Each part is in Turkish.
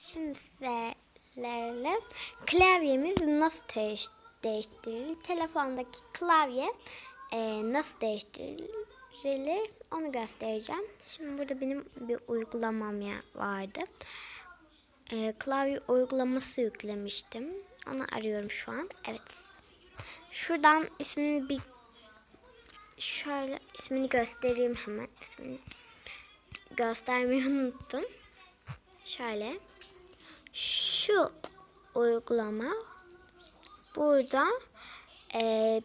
Şimdi sizlerle klavyemiz nasıl değiş- değiştirilir? Telefondaki klavye e, nasıl değiştirilir onu göstereceğim. Şimdi burada benim bir uygulamam ya vardı. E, klavye uygulaması yüklemiştim. Onu arıyorum şu an. Evet. Şuradan ismini bir şöyle ismini göstereyim hemen. İsmini göstermeyi unuttum. Şöyle. Şu uygulama burada e,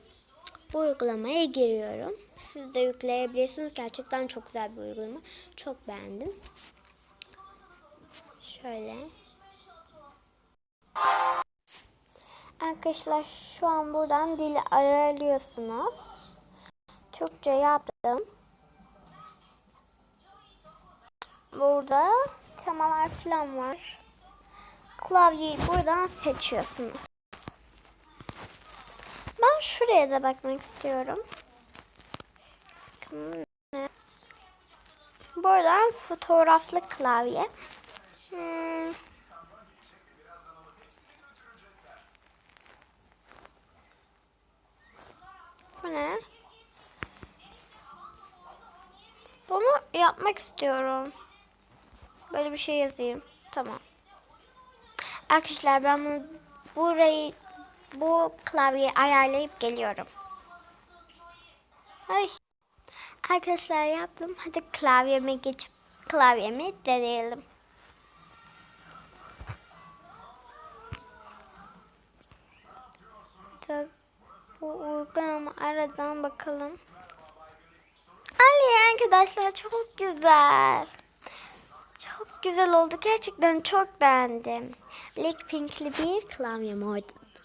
bu uygulamaya giriyorum. Siz de yükleyebilirsiniz. Gerçekten çok güzel bir uygulama. Çok beğendim. Şöyle. Arkadaşlar şu an buradan dili aralıyorsunuz. Türkçe yaptım. Burada temalar falan var. Klavyeyi buradan seçiyorsunuz. Ben şuraya da bakmak istiyorum. Buradan fotoğraflı klavye. Hmm. Bu ne? Bunu yapmak istiyorum. Böyle bir şey yazayım. Tamam. Arkadaşlar ben bunu, burayı bu klavyeyi ayarlayıp geliyorum. Ay. Arkadaşlar yaptım. Hadi klavyeme geçip klavyemi deneyelim. Bu uygulama aradan bakalım. Ali arkadaşlar çok güzel. Güzel oldu. Gerçekten çok beğendim. Blackpink'li bir klavyem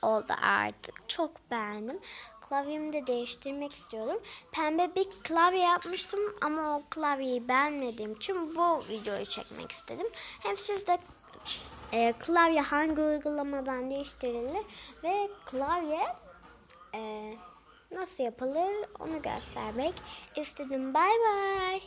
oldu artık. Çok beğendim. Klavyemi de değiştirmek istiyorum. Pembe bir klavye yapmıştım ama o klavyeyi beğenmediğim için bu videoyu çekmek istedim. Hem siz de e, klavye hangi uygulamadan değiştirilir ve klavye e, nasıl yapılır onu göstermek istedim. Bay bay.